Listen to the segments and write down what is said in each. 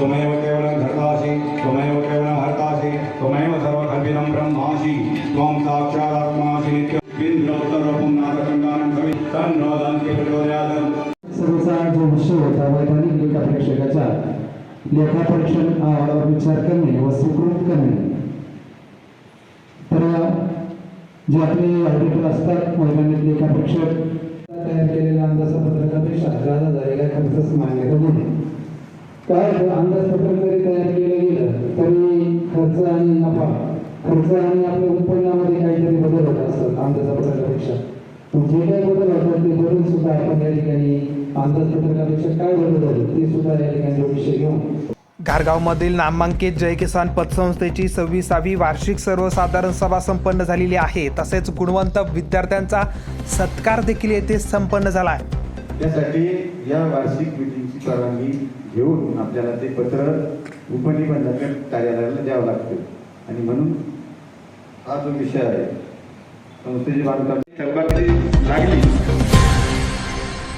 त्वमेव केवलं धर्तासि त्वमेव केवलं हर्तासि, त्वमेव सर्वकल्पितं ब्रह्मासि, त्वं साक्षादात्मासि नित्यबिन्दोत्तरपुण्णाथखण्डानं कवि तन्नोदन्ति प्रचोदयात्। सर्वचा जो विषय होता वैधानिक लेखा परीक्षकाचा लेखापरीक्षण अहवालावर विचार करणे व स्वीकृत करणे. तर जे ऑडिटर असतात वैधानिक लेखा परीक्षक तयार केलेल्या अंदाजपत्रकापेक्षा दहा हज़ार या खर्चच मान्यता दिली काय अंदाजपत्रक जरी तयार केलं गेलं तरी खर्च आणि नफा खर्च आणि आपल्या उत्पन्नामध्ये काहीतरी बदल होत असतात अंदाजपत्रकापेक्षा जे काही बदल होतात ते बदल सुद्धा आपण या ठिकाणी अंदाजपत्रकापेक्षा काय बदल झाले ते सुद्धा या ठिकाणी विषय घेऊन. घारगावमधील नामांकित जय किसान पतसंस्थेची सव्वीसावी वार्षिक सर्वसाधारण सभा संपन्न झालेली आहे. तसेच गुणवंत विद्यार्थ्यांचा सत्कार देखील येथे संपन्न झाला आहे. त्यासाठी या वार्षिक मिटिंगची परवानगी घेऊन आपल्याला ते पत्र उपनिबंधक कार्यालयाला द्यावं लागतं. आणि म्हणून हा जो विषय आहे संस्थेची बांधकाम थकबाकी लागली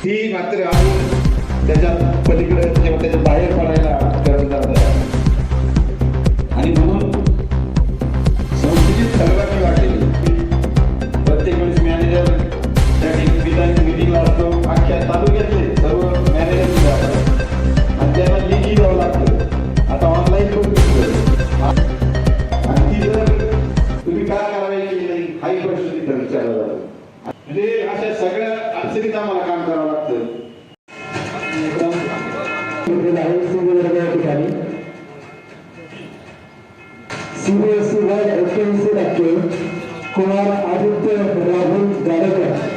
ती मात्र आपण त्याच्या पलीकडे किंवा त्याच्या बाहेर पडायला म्हणजे अशा सगळ्या अडचणीत आम्हाला काम करावं लागतं. सीबीएसई वर्ग एक्क्याऐंशी टक्के कुमार आदित्य राहुल गाडेकर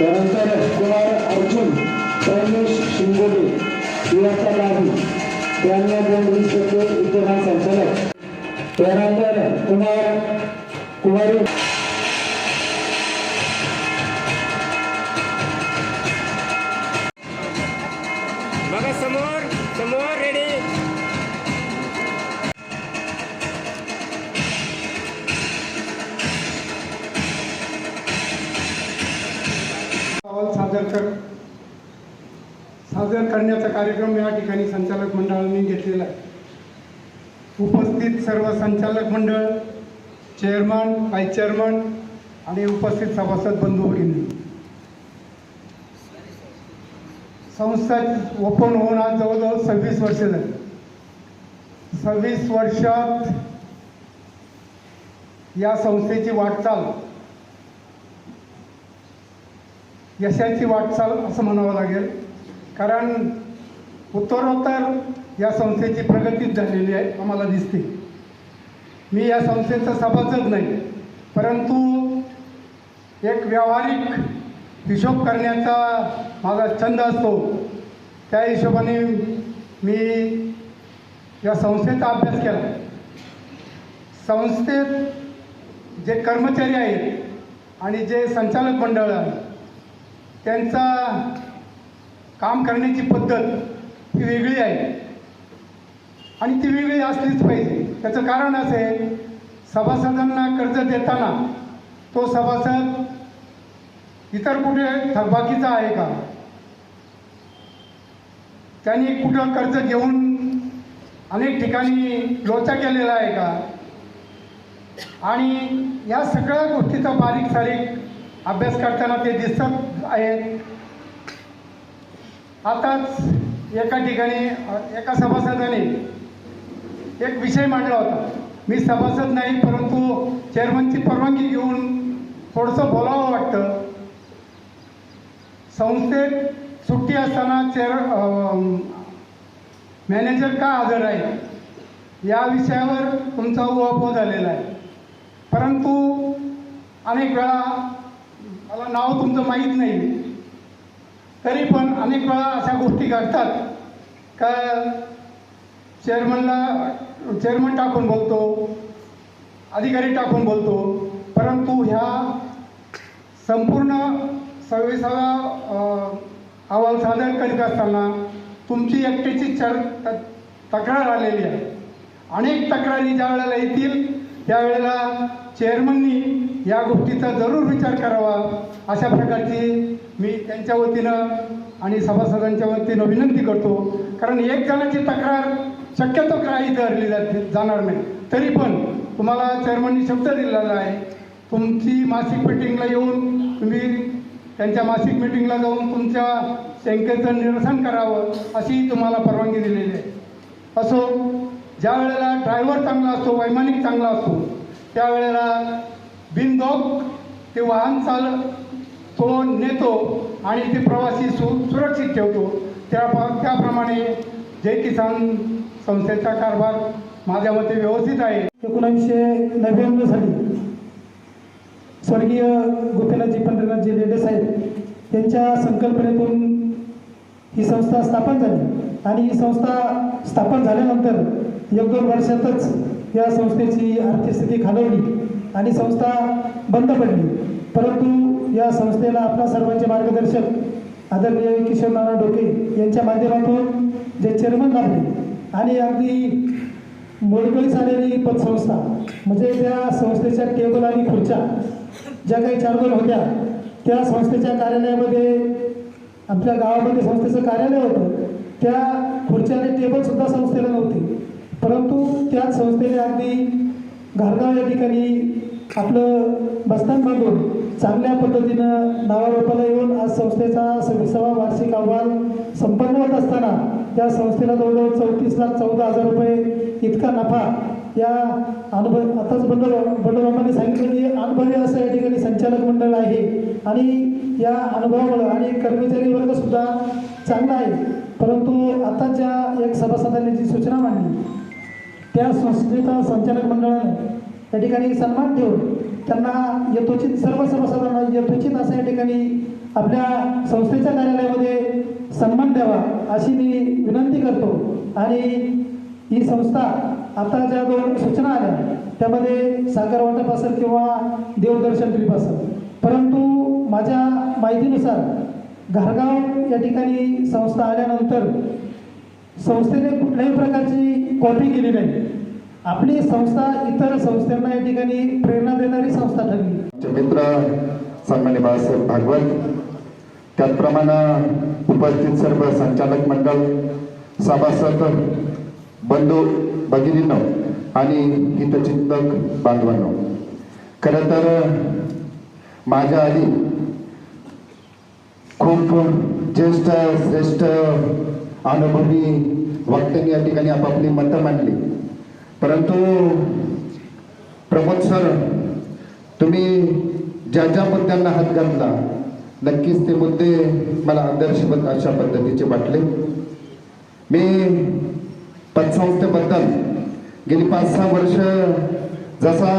त्यानंतर कुमार अर्जुन रमेश शिंगोटे इयत्ता दहावी त्यांना दोन वीस टक्के विद्यमान संचालक त्यानंतर कुमार कुमारी सादर कर. सादर करण्याचा कार्यक्रम या ठिकाणी संचालक मंडळाने घेतलेला आहे. उपस्थित सर्व संचालक मंडळ चेअरमन व्हाईस चेअरमन आणि उपस्थित सभासद बंधू भगिनी. संस्था ओपन होऊन आज जवळजवळ सव्वीस वर्ष झाली. सव्वीस वर्षात या संस्थेची वाटचाल यशाची वाटचाल असं म्हणावं लागेल. कारण उत्तरोत्तर या संस्थेची प्रगतीच झालेली आहे आम्हाला दिसते. मी या संस्थेचं सभासद नाही परंतु एक व्यावहारिक हिशोब करण्याचा माझा छंद असतो. त्या हिशोबाने मी या संस्थेचा अभ्यास केला. संस्थेत जे कर्मचारी आहेत आणि जे संचालक मंडळ आहे त्यांचा काम करण्याची पद्धत ही वेगळी आहे. आणि ती वेगळी असलीच पाहिजे. त्याचं कारण असं आहे सभासदांना कर्ज देताना तो सभासद इतर कुठे थकबाकीचा आहे का? त्यांनी कुठं कर्ज घेऊन अनेक ठिकाणी लोचा केलेला आहे का? आणि या सगळ्या गोष्टीचा बारीक सारीक अभ्यास करताना ते दिसत आहेत. आताच एका ठिकाणी एका सभासदाने एक विषय मांडला होता. मी सभासद नाही परंतु चेअरमनची परवानगी घेऊन थोडंसं बोलावं वाटतं. संस्थेत सुट्टी असताना चेअर मॅनेजर का हजर आहे या विषयावर तुमचा उहापोह झालेला आहे. परंतु अनेक वेळा मला नाव तुमचं माहीत नाही. तरी पण अनेक वेळा अशा गोष्टी घडतात. का चेअरमनला चेअरमन टाकून बोलतो अधिकारी टाकून बोलतो. परंतु ह्या संपूर्ण सव्वीसावा अहवाल सादर करीत असताना तुमची एकट्याची चर तक्रार आलेली आहे. अनेक तक्रारी ज्या वेळेला येतील त्यावेळेला चेअरमननी या गोष्टीचा जरूर विचार करावा. अशा प्रकारची मी त्यांच्या वतीनं आणि सभासदांच्या वतीनं विनंती करतो. कारण एक जणाची तक्रार शक्यतो काही धरली जाते जाणार नाही. तरी पण तुम्हाला चेअरमननी शब्द दिलेला आहे. तुमची मासिक मिटिंगला येऊन तुम्ही त्यांच्या मासिक मिटिंगला जाऊन तुमच्या शंकेचं निरसन करावं अशी तुम्हाला परवानगी दिलेली आहे. असो ज्या वेळेला ड्रायव्हर चांगला असतो वैमानिक चांगला असतो त्यावेळेला बिनधोक ते वाहन चाल तो नेतो आणि ते प्रवासी सु सुरक्षित ठेवतो. त्या त्याप्रमाणे जय किसान संस्थेचा कारभार माझ्या मते व्यवस्थित आहे. एकोणीसशे नव्याण्णव साली स्वर्गीय गोपीनाथजी पंढरीनाथजी रेड्डे साहेब त्यांच्या संकल्पनेतून ही संस्था स्थापन झाली. आणि ही संस्था स्थापन झाल्यानंतर एक दोन वर्षातच या संस्थेची आर्थिक स्थिती खालवली. आणि संस्था बंद पडली. परंतु या संस्थेला आपल्या सर्वांचे मार्गदर्शक आदरणीय किशोर नाना डोके यांच्या माध्यमातून जे चेअरमन लाभले आणि अगदी मोडकळीस आलेली पतसंस्था म्हणजे त्या संस्थेच्या टेबल आणि खुर्च्या ज्या काही चार होत्या त्या संस्थेच्या कार्यालयामध्ये आमच्या गावामध्ये संस्थेचं कार्यालय होतं. त्या खुर्च्या आणि टेबलसुद्धा संस्थेला नव्हती. परंतु त्याच संस्थेने अगदी घरगाव या ठिकाणी आपलं बस्तान बांधून चांगल्या पद्धतीनं नावारोपाला येऊन आज संस्थेचा सव्वीसावा वार्षिक अहवाल संपन्न होत असताना त्या संस्थेला जवळजवळ चौतीस लाख चौदा हजार रुपये इतका नफा या अनुभव आताच बंडल बंडलबाबांनी सांगितलं की अनुभवी असं या ठिकाणी संचालक मंडळ आहे. आणि या अनुभवामुळं आणि कर्मचारी वर्गसुद्धा चांगला आहे. परंतु आता ज्या एक सभासदांनी जी सूचना मांडली त्या संस्थेचा संचालक मंडळानं त्या ठिकाणी सन्मान ठेवून त्यांना यथोचित सर्व सर्वसाधारण यथोचित असं या ठिकाणी आपल्या संस्थेच्या कार्यालयामध्ये सन्मान द्यावा अशी मी विनंती करतो. आणि ही संस्था आता ज्या दोन सूचना आल्या त्यामध्ये साखर वाटप असेल किंवा देवदर्शन ट्रीप असेल परंतु माझ्या माहितीनुसार घारगाव या ठिकाणी संस्था आल्यानंतर संस्थेने कुठल्याही प्रकारे कॉपी केली नाही आपली संस्था इतर संस्थांना या ठिकाणी प्रेरणा देणारी संस्था ठरली. मित्र सन्मान्य बाळासाहेब भागवत त्याचप्रमाणे उपस्थित सर्व संचालक मंडळ सभासद बंधू भगिनींनो आणि हितचिंतक बांधवांनो. खरं तर माझ्या आधी खूप ज्येष्ठ श्रेष्ठ अनुभवी वक्त्यांनी या ठिकाणी आपापली मतं मांडली. परंतु प्रमोद सर तुम्ही ज्या ज्या मुद्द्यांना हात घातला नक्कीच ते मुद्दे मला आदर्श अशा पद्धतीचे वाटले. मी पतसंस्थेबद्दल गेली पाच सहा वर्ष जसा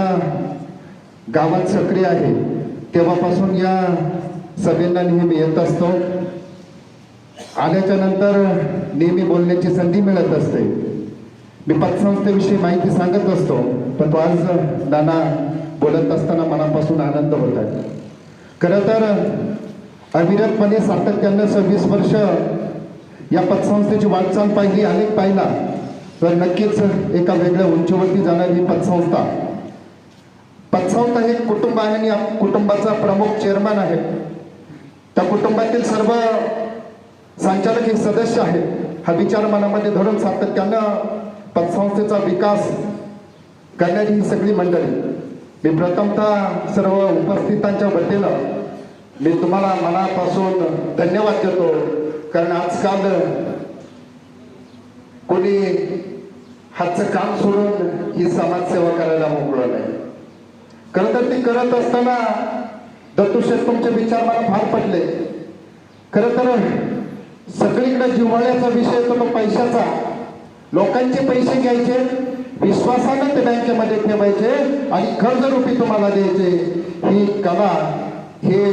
गावात सक्रिय आहे तेव्हापासून या सभेला नेहमी येत असतो. आल्याच्यानंतर नेहमी बोलण्याची संधी मिळत असते. मी पतसंस्थेविषयी माहिती सांगत असतो पण तो आज नाना बोलत असताना मनापासून आनंद होत आहे. खरं तर अविरतपणे सातत्यानं सव्वीस वर्ष या पतसंस्थेची वाटचाल पाहिली अनेक पाहिला तर नक्कीच एका वेगळ्या उंचीवरती जाणारी पतसंस्था. पतसंस्था हे कुटुंब आहे आणि कुटुंबाचा प्रमुख चेअरमॅन आहे त्या कुटुंबातील सर्व संचालक हे सदस्य आहेत. हा विचार मनामध्ये धरून सातत्यानं पतसंस्थेचा विकास करणारी ही सगळी मंडळी. मी प्रथमतः सर्व उपस्थितांच्या वतीनं मी तुम्हाला मनापासून धन्यवाद देतो. कारण आजकाल कोणी हातचं काम सोडून ही समाजसेवा करायला मोकळं नाही. खरं तर ती करत असताना दत्तू तुमचे विचार मला फार पडले खरं तर सगळीकडे जिव्हाळ्याचा विषय तो पैशाचा. लोकांचे पैसे घ्यायचे विश्वासानं ते बँकेमध्ये ठेवायचे आणि कर्जरूपी तुम्हाला द्यायचे. ही कला हे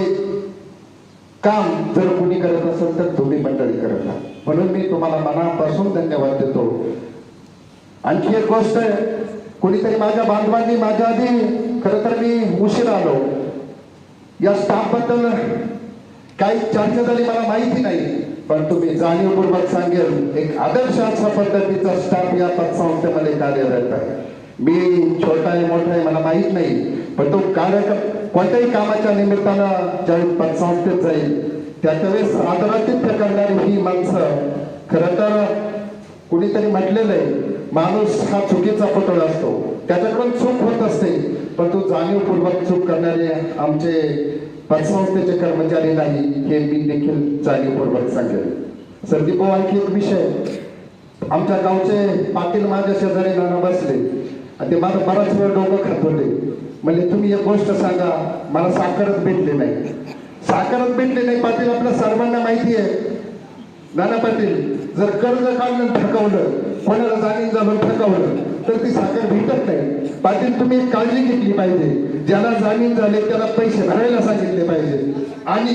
काम जर कुणी करत असेल तर तुम्ही मंडळी करत म्हणून मी तुम्हाला मनापासून धन्यवाद देतो. आणखी एक गोष्ट आहे कोणीतरी माझ्या बांधवांनी माझ्या आधी खरं तर मी उशीर आलो. या स्टाफबद्दल काही चर्चा झाली मला माहिती नाही. पण तुम्ही जाणीवपूर्वक सांगेल एक आदर्श अशा पद्धतीचा स्टाफ या पतसंस्थेमध्ये कार्यरत आहे. मी छोटा आहे मोठा आहे मला माहीत नाही पण तो कार्य कोणत्याही कामाच्या निमित्तानं ज्यावेळी पतसंस्थेत जाईल त्यावेळेस आदरातिथ्य करणारी ही माणसं खरं तर कुणीतरी म्हटलेलं आहे माणूस हा चुकीचा पुतळा असतो. त्याच्याकडून चूक होत असते पण तो जाणीवपूर्वक चूक करणारे आमचे पतसंस्थेचे कर्मचारी नाही हे मी देखील जाणीवपूर्वक सांगेल सरदीप आणखी एक विषय. आमच्या गावचे पाटील माझ्या शेजारी नाना बसले. आणि ते माझं बराच वेळ डोकं खात होते म्हणजे तुम्ही एक गोष्ट सांगा. मला साखरच भेटली नाही. साखरच भेटली नाही. पाटील आपल्या सर्वांना माहिती आहे. नाना पाटील जर कर्ज काढलं थकवलं कोणाला जाणीव झालं थकवलं तर ती साखर भेटत नाही. पाटील तुम्ही काळजी घेतली पाहिजे. ज्याला जामीन झाले त्याला पैसे भरायला सांगितले पाहिजे. आणि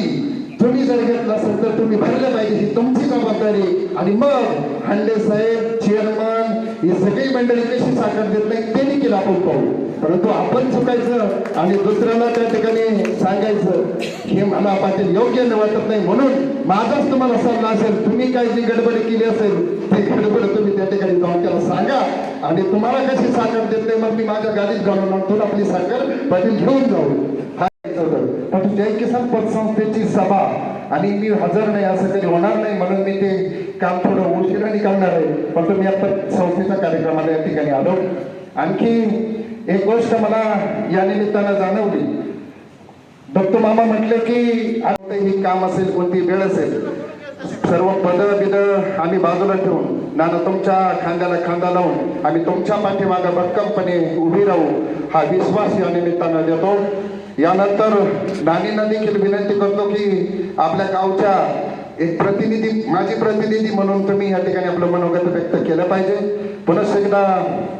तुम्ही जर घेतला असेल तर तुम्ही भरले पाहिजे. ही तुमची जबाबदारी आणि मग हांडे साहेब चेअरमन ही सगळी मंडळी कशी साखर देत नाही ते देखील आपण पाहू. परंतु आपण चुकायचं आणि दुसऱ्याला त्या ठिकाणी सांगायचं हे मला पाटील योग्य न वाटत नाही. म्हणून माझाच तुम्हाला सल्ला असेल तुम्ही काय जी गडबड केली असेल ते गडबड तुम्ही त्या ठिकाणी जाऊन त्याला सांगा. आणि तुम्हाला कशी साखर देत नाही मग मी माझ्या गाडीत घालून आणतो आपली साखर पाटील घेऊन जाऊ. हा एक पण जय किसान पतसंस्थेची सभा. आणि मी हजर नाही असं कधी होणार नाही म्हणून मी ते काम थोडं उशिराने करणार आहे. पण तुम्ही आता संस्थेच्या कार्यक्रमाला या ठिकाणी आलो. आणखी एक गोष्ट मला या निमित्तानं जाणवली. दत्तू मामा म्हटले की आता ही काम असेल कोणती वेळ असेल सर्व पद बिद आम्ही बाजूला ठेवून नाना तुमच्या खांद्याला खांदा लावून आम्ही तुमच्या पाठीमागं भक्कमपणे उभी राहू हा विश्वास या निमित्तानं देतो. यानंतर नानींना देखील विनंती करतो की आपल्या गावच्या एक प्रतिनिधी माझी प्रतिनिधी म्हणून तुम्ही या ठिकाणी आपलं मनोगत व्यक्त केलं पाहिजे. पुनश्च एकदा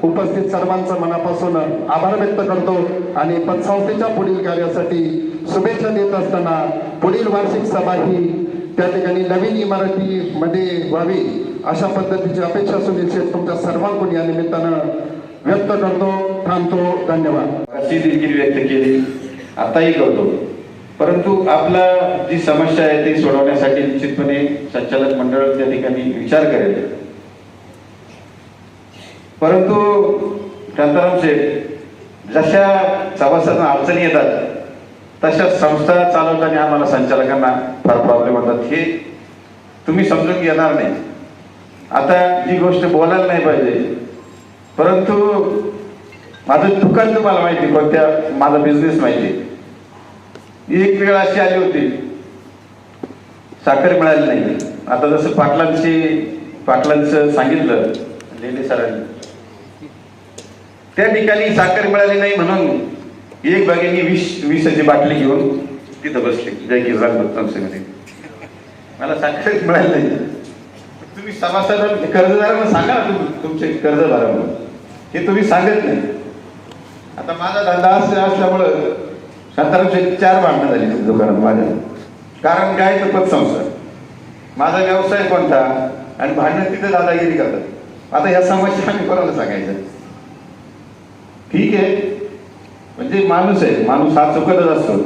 उपस्थित सर्वांचं मनापासून आभार व्यक्त करतो आणि पतसंस्थेच्या पुढील कार्यासाठी शुभेच्छा देत असताना पुढील वार्षिक सभा ही त्या ठिकाणी नवीन इमारतीमध्ये व्हावी अशा पद्धतीची अपेक्षा सुनील शेठ तुमच्या सर्वांकडून या निमित्तानं व्यक्त करतो थांबतो. धन्यवाद. देखील व्यक्त केली. आताही करतो. परंतु आपला जी समस्या आहे ती सोडवण्यासाठी निश्चितपणे संचालक मंडळ त्या ठिकाणी विचार करेल. परंतु शांताराम शेठ जशा सभासदांना अडचणी येतात तशा संस्था चालवताना आम्हाला संचालकांना फार प्रॉब्लेम होतात. हे तुम्ही समजून घेणार नाही. आता जी गोष्ट बोलायला नाही पाहिजे. परंतु माझं दुकान तुम्हाला माहिती कोणत्या माझा बिझनेस माहिती एक वेळ अशी आली होती. साखर मिळाली नाही. आता जसं पाटलांची पाटलांचं सांगितलं लेले सरांनी. त्या ठिकाणी साखर मिळाली नाही म्हणून एक बागेनी वीस वीसाची बाटली घेऊन तिथं बसली. जय किसान बत्तांमध्ये मला साखर मिळाली नाही. तुम्ही सभासद कर्जदारांना सांगा ना तुम्ही तुमचे कर्ज म्हणून. हे तुम्ही सांगत नाही. आता माझा धंदा असल्यामुळं सतराशे चार भांडणं झाली त्या दुकानात माझ्या. कारण काय तर पतसंस्था माझा व्यवसाय कोणता? आणि भांडणं तिथे दादागिरी करतात. आता ह्या समस्या आम्ही कोणाला सांगायचं? ठीक आहे. म्हणजे माणूस आहे. माणूस हा चुकतच असतो.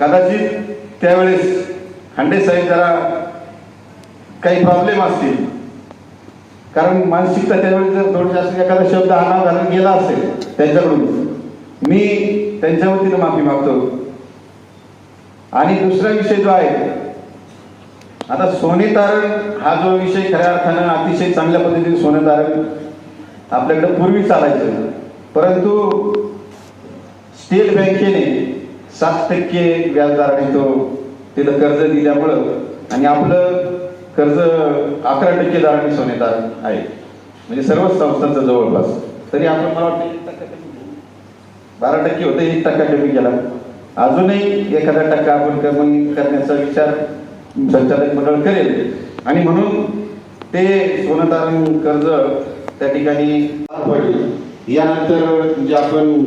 कदाचित त्यावेळेस खांडे साहेब जरा काही प्रॉब्लेम असतील. कारण मानसिकता त्यावेळी जर थोडी जास्त एखादा शब्द आणाव घालून गेला असेल त्यांच्याकडून. मी त्यांच्या वतीनं माफी मागतो. आणि दुसरा विषय जो आहे आता सोने तारण हा जो विषय खऱ्या अर्थानं अतिशय चांगल्या पद्धतीने सोने तारण आपल्याकडे पूर्वी चालायचं. परंतु स्टेट बँकेने सात टक्के व्याजदराने तो तिला कर्ज दिल्यामुळं आणि आपलं कर्ज अकरा टक्के दराने सोने तारण आहे. म्हणजे सर्वच संस्थांचं जवळपास. तरी आपण मला वाटतं एक टक्का कमी केलं. बारा टक्के होतं एक टक्का कमी केला. अजूनही एखादा टक्का आपण कमी करण्याचा विचार संचालक मंडळ करेल. आणि म्हणून ते सोनं तारण कर्ज त्या ठिकाणी पडेल. यानंतर म्हणजे आपण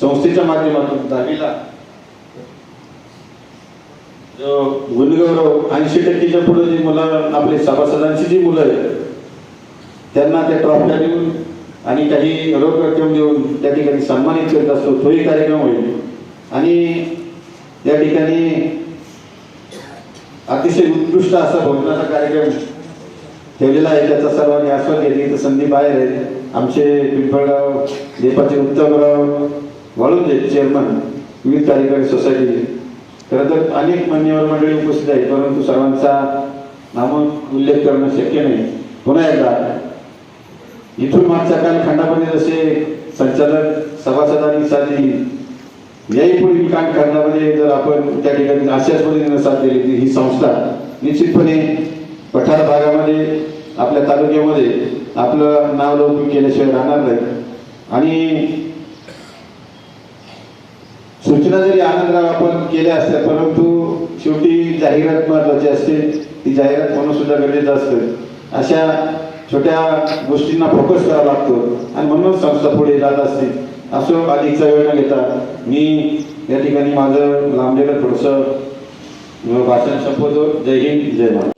संस्थेच्या माध्यमातून दहावीला गुणगौरव ऐंशी टक्केच्या पुढे जी मुलं आपले सभासदांची जी मुलं आहेत त्यांना त्या ट्रॉफ्या देऊन आणि काही रोख रक्कम देऊन त्या ठिकाणी सन्मानित करत असतो. तोही कार्यक्रम होईल. आणि या ठिकाणी अतिशय उत्कृष्ट असा भोजनाचा कार्यक्रम ठेवलेला आहे. त्याचा सर्वांनी आस्वाद घेतली. तर संधी बाहेर आहे. आमचे पिंपळगाव देपाचे उत्तमराव वाळुंजे चेअरमन विविध कार्यकारी सोसायटीचे खरं तर अनेक मान्यवर मंडळी उपस्थित आहेत. परंतु सर्वांचा नाम उल्लेख करणं शक्य नाही. पुन्हा एकदा इथून मागच्या कालखंडामध्ये जसे संचालक सभासदांनी साथ दिली याही काम कालखंडामध्ये जर आपण त्या ठिकाणी अशाच पद्धतीने साथ दिली ही संस्था निश्चितपणे पठार भागामध्ये आपल्या तालुक्यामध्ये आपलं नाव लौकिक केल्याशिवाय राहणार नाही. आणि सूचना जरी आनंदराव आपण केल्या असत्या परंतु शेवटी जाहिरात महत्वाची असते. ती जाहिरात म्हणून सुद्धा गरजेचं असतं. अशा छोट्या गोष्टींना फोकस करावा लागतो. आणि म्हणून संस्था पुढे जात असते. असं अधिकचा वेळ न घेता मी या ठिकाणी माझं लांबलेलं थोडंसं भाषण संपवतो. जय हिंद जय महाराज